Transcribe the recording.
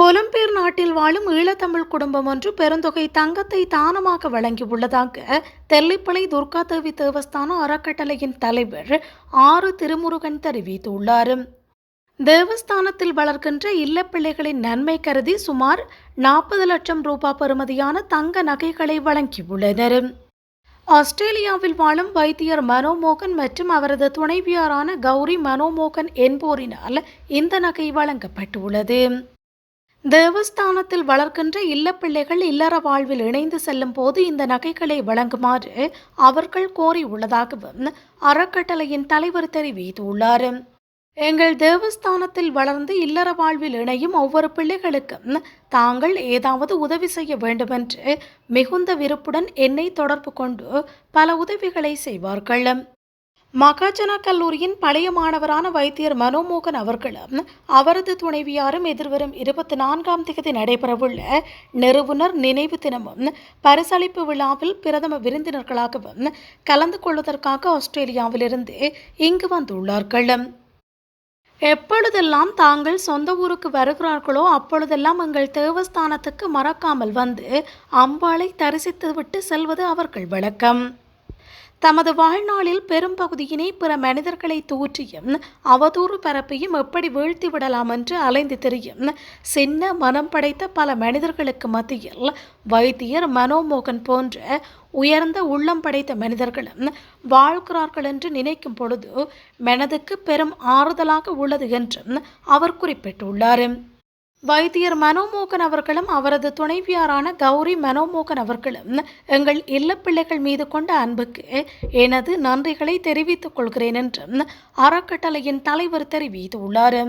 நாட்டில் வாழும் ஈழத்தமிழ் குடும்பம் ஒன்று பெருந்தொகை தங்கத்தை தானமாக வழங்கியுள்ளதாக தெல்லிப்பளை துர்காதேவி தேவஸ்தான அறக்கட்டளையின் தலைவர் ஆறு திருமுருகன் தெரிவித்துள்ளார். தேவஸ்தானத்தில் வளர்க்கின்ற இல்லப்பிள்ளைகளின் நன்மை கருதி சுமார் நாற்பது லட்சம் ரூபாய் பெறுமதியான தங்க நகைகளை வழங்கியுள்ளனர். ஆஸ்திரேலியாவில் வாழும் வைத்தியர் மனோமோகன் மற்றும் அவரது துணைவியாரான கௌரி மனோமோகன் என்போரினால் இந்த நகை வழங்கப்பட்டுள்ளது. தேவஸ்தானத்தில் வளர்க்கின்ற இல்லப்பிள்ளைகள் இல்லற வாழ்வில் இணைந்து செல்லும் போது இந்த நகைகளை வழங்குமாறு அவர்கள் கோரியுள்ளதாகவும் அறக்கட்டளையின் தலைவர் தெரிவித்துள்ளார். எங்கள் தேவஸ்தானத்தில் வளர்ந்து இல்லற வாழ்வில் இணையும் ஒவ்வொரு பிள்ளைகளுக்கும் தாங்கள் ஏதாவது உதவி செய்ய வேண்டுமென்று மிகுந்த விருப்புடன் என்னை தொடர்பு கொண்டு பல உதவிகளை செய்வார்கள். மகாஜனா கல்லூரியின் பழைய மாணவரான வைத்தியர் மனோமோகன் அவர்களும் அவரது துணைவியாரும் எதிர்வரும் இருபத்தி நான்காம் தேதி நடைபெறவுள்ள நிறுவனர் நினைவு தினமும் பரிசளிப்பு விழாவில் பிரதம விருந்தினர்களாகவும் கலந்து கொள்வதற்காக ஆஸ்திரேலியாவிலிருந்து இங்கு வந்துள்ளார்கள். எப்பொழுதெல்லாம் தாங்கள் சொந்த ஊருக்கு வருகிறார்களோ அப்பொழுதெல்லாம் எங்கள் தேவஸ்தானத்துக்கு மறக்காமல் வந்து அம்பாளை தரிசித்துவிட்டு செல்வது அவர்கள் வழக்கம். தமது வாழ்நாளில் பெரும்பகுதியினை பிற மனிதர்களை தூற்றியும் அவதூறு பரப்பியும் எப்படி வீழ்த்தி விடலாம் என்று அலைந்து தெரியும் சின்ன மனம் படைத்த பல மனிதர்களுக்கு மத்தியில் வைத்தியர் மனோமோகன் போன்ற உயர்ந்த உள்ளம் படைத்த மனிதர்களும் வாழ்கிறார்கள் என்று நினைக்கும் பொழுது மனதுக்கு பெரும் ஆறுதலாக உள்ளது என்றும் அவர் குறிப்பிட்டுள்ளார். வைத்தியர் மனோமோகன் அவர்களும் அவரது துணைவியாரான கௌரி மனோமோகன் அவர்களும் எங்கள் இல்லப்பிள்ளைகள் மீது கொண்ட அன்புக்கு எனது நன்றிகளை தெரிவித்துக் கொள்கிறேன் என்றும் அறக்கட்டளையின் தலைவர் தெரிவித்துள்ளார்.